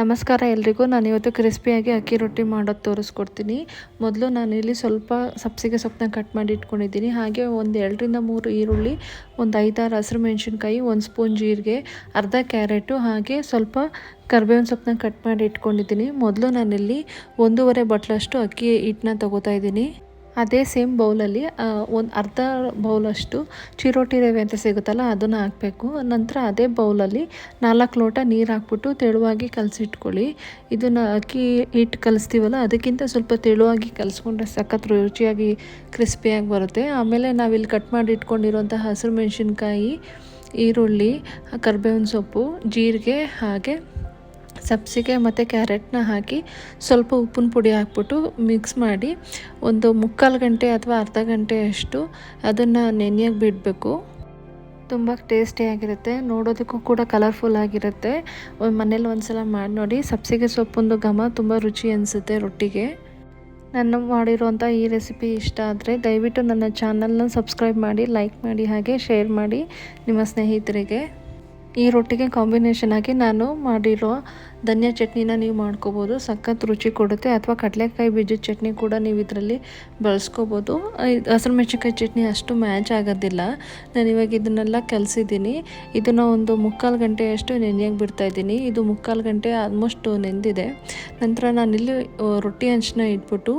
ನಮಸ್ಕಾರ ಎಲ್ರಿಗೂ. ನಾನು ಇವತ್ತು ಕ್ರಿಸ್ಪಿಯಾಗಿ ಅಕ್ಕಿ ರೊಟ್ಟಿ ಮಾಡೋದು ತೋರಿಸ್ಕೊಡ್ತೀನಿ. ಮೊದಲು ನಾನಿಲ್ಲಿ ಸ್ವಲ್ಪ ಸಬ್ಸಿಗೆ ಸೊಪ್ಪನ್ನ ಕಟ್ ಮಾಡಿ ಇಟ್ಕೊಂಡಿದ್ದೀನಿ. ಹಾಗೆ ಒಂದು ಎರಡರಿಂದ ಮೂರು ಈರುಳ್ಳಿ, ಒಂದು ಐದಾರು ಹಸಿರು ಮೆಣಸಿನ್ಕಾಯಿ, ಒಂದು ಸ್ಪೂನ್ ಜೀರಿಗೆ, ಅರ್ಧ ಕ್ಯಾರೆಟು, ಹಾಗೆ ಸ್ವಲ್ಪ ಕರ್ಬೇವಿನ ಸೊಪ್ಪನ್ನ ಕಟ್ ಮಾಡಿ ಇಟ್ಕೊಂಡಿದ್ದೀನಿ. ಮೊದಲು ನಾನಿಲ್ಲಿ ಒಂದೂವರೆ ಬಟ್ಲಷ್ಟು ಅಕ್ಕಿ ಹಿಟ್ಟನ್ನ ತೊಗೋತಾ ಇದ್ದೀನಿ. ಅದೇ ಸೇಮ್ ಬೌಲಲ್ಲಿ ಒಂದು ಅರ್ಧ ಬೌಲಷ್ಟು ಚಿರೋಟಿ ರವೆ ಅಂತ ಸಿಗುತ್ತಲ್ಲ, ಅದನ್ನು ಹಾಕಬೇಕು. ನಂತರ ಅದೇ ಬೌಲಲ್ಲಿ ನಾಲ್ಕು ಲೋಟ ನೀರು ಹಾಕ್ಬಿಟ್ಟು ತೆಳುವಾಗಿ ಕಲಸಿಟ್ಕೊಳ್ಳಿ. ಇದನ್ನು ಅಕ್ಕಿ ಹಿಟ್ಟು ಕಲಿಸ್ತೀವಲ್ಲ, ಅದಕ್ಕಿಂತ ಸ್ವಲ್ಪ ತೆಳುವಾಗಿ ಕಲಿಸ್ಕೊಂಡ್ರೆ ಸಖತ್ ರುಚಿಯಾಗಿ ಕ್ರಿಸ್ಪಿಯಾಗಿ ಬರುತ್ತೆ. ಆಮೇಲೆ ನಾವಿಲ್ಲಿ ಕಟ್ ಮಾಡಿ ಇಟ್ಕೊಂಡಿರುವಂಥ ಹಸಿರು ಮೆಣಸಿನ್ಕಾಯಿ, ಈರುಳ್ಳಿ, ಕರ್ಬೇವಿನ ಸೊಪ್ಪು, ಜೀರಿಗೆ ಹಾಗೆ ಸಬ್ಸಿಗೆ ಮತ್ತು ಕ್ಯಾರೆಟ್ನ ಹಾಕಿ ಸ್ವಲ್ಪ ಉಪ್ಪಿನ ಪುಡಿ ಹಾಕ್ಬಿಟ್ಟು ಮಿಕ್ಸ್ ಮಾಡಿ ಒಂದು ಮುಕ್ಕಾಲು ಗಂಟೆ ಅಥವಾ ಅರ್ಧ ಗಂಟೆಯಷ್ಟು ಅದನ್ನು ನೆನೆಯಾಗಿ ಬಿಡಬೇಕು. ತುಂಬ ಟೇಸ್ಟಿಯಾಗಿರುತ್ತೆ ನೋಡೋದಕ್ಕೂ ಕೂಡ ಕಲರ್ಫುಲ್ ಆಗಿರುತ್ತೆ. ಮನೇಲಿ ಒಂದು ಸಲ ಮಾಡಿ ನೋಡಿ. ಸಬ್ಸಿಗೆ ಸೊಪ್ಪೊಂದು ಘಮ ತುಂಬ ರುಚಿ ಅನಿಸುತ್ತೆ ರೊಟ್ಟಿಗೆ. ನಾನು ಮಾಡಿರುವಂಥ ಈ ರೆಸಿಪಿ ಇಷ್ಟ ಆದರೆ ದಯವಿಟ್ಟು ನನ್ನ ಚಾನಲ್ನ ಸಬ್ಸ್ಕ್ರೈಬ್ ಮಾಡಿ ಲೈಕ್ ಮಾಡಿ, ಹಾಗೆ ಶೇರ್ ಮಾಡಿ ನಿಮ್ಮ ಸ್ನೇಹಿತರಿಗೆ. ಈ ರೊಟ್ಟಿಗೆ ಕಾಂಬಿನೇಷನ್ ಆಗಿ ನಾನು ಮಾಡಿರೋ ಧನಿಯಾ ಚಟ್ನಿನ ನೀವು ಮಾಡ್ಕೋಬೋದು. ಸಖತ್ ರುಚಿ ಕೊಡುತ್ತೆ. ಅಥವಾ ಕಡಲೆಕಾಯಿ ಬೀಜದ ಚಟ್ನಿ ಕೂಡ ನೀವು ಇದರಲ್ಲಿ ಬಳಸ್ಕೋಬೋದು. ಹಸಿರು ಮೆಣಸಿನ್ಕಾಯಿ ಚಟ್ನಿ ಅಷ್ಟು ಮ್ಯಾಚ್ ಆಗೋದಿಲ್ಲ. ನಾನು ಇವಾಗ ಇದನ್ನೆಲ್ಲ ಕಲಿಸಿದ್ದೀನಿ. ಇದನ್ನು ಒಂದು ಮುಕ್ಕಾಲು ಗಂಟೆಯಷ್ಟು ನೆನೆಯಾಗಿ ಬಿಡ್ತಾಯಿದ್ದೀನಿ ಇದು ಮುಕ್ಕಾಲು ಗಂಟೆ ಆಲ್ಮೋಸ್ಟ್ ನೆಂದಿದೆ. ನಂತರ ನಾನು ಇಲ್ಲಿ ರೊಟ್ಟಿ ಹಂಚನ್ನ ಇಟ್ಬಿಟ್ಟು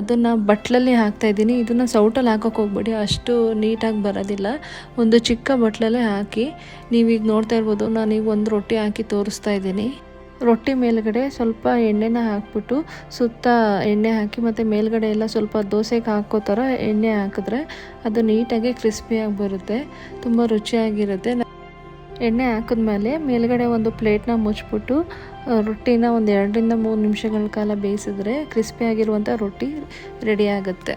ಅದನ್ನು ಬಟ್ಲಲ್ಲಿ ಹಾಕ್ತಾಯಿದ್ದೀನಿ ಇದನ್ನು ಸೌಟಲ್ಲಿ ಹಾಕೋಕೆ ಹೋಗ್ಬೇಡಿ. ಅಷ್ಟು ನೀಟಾಗಿ ಬರೋದಿಲ್ಲ. ಒಂದು ಚಿಕ್ಕ ಬಟ್ಲಲ್ಲೇ ಹಾಕಿ ನೀವೀಗ ನೋಡ್ತಾ ಇರ್ಬೋದು ನಾನೀಗ ಒಂದು ರೊಟ್ಟಿ ಹಾಕಿ ತೋರಿಸ್ತಾ ಇದ್ದೀನಿ. ರೊಟ್ಟಿ ಮೇಲ್ಗಡೆ ಸ್ವಲ್ಪ ಎಣ್ಣೆನ ಹಾಕ್ಬಿಟ್ಟು ಸುತ್ತ ಎಣ್ಣೆ ಹಾಕಿ ಮತ್ತು ಮೇಲ್ಗಡೆ ಎಲ್ಲ ಸ್ವಲ್ಪ ದೋಸೆಗೆ ಹಾಕೋ ಥರ ಎಣ್ಣೆ ಹಾಕಿದ್ರೆ ಅದು ನೀಟಾಗಿ ಕ್ರಿಸ್ಪಿಯಾಗಿ ಬರುತ್ತೆ. ತುಂಬ ರುಚಿಯಾಗಿರುತ್ತೆ. ಎಣ್ಣೆ ಹಾಕಿದ್ಮೇಲೆ ಮೇಲ್ಗಡೆ ಒಂದು ಪ್ಲೇಟ್ನ ಮುಚ್ಚಿಬಿಟ್ಟು ರೊಟ್ಟಿನ ಒಂದು ಎರಡರಿಂದ ಮೂರು ನಿಮಿಷಗಳ ಕಾಲ ಬೇಯಿಸಿದ್ರೆ ಕ್ರಿಸ್ಪಿಯಾಗಿರುವಂಥ ರೊಟ್ಟಿ ರೆಡಿ ಆಗುತ್ತೆ.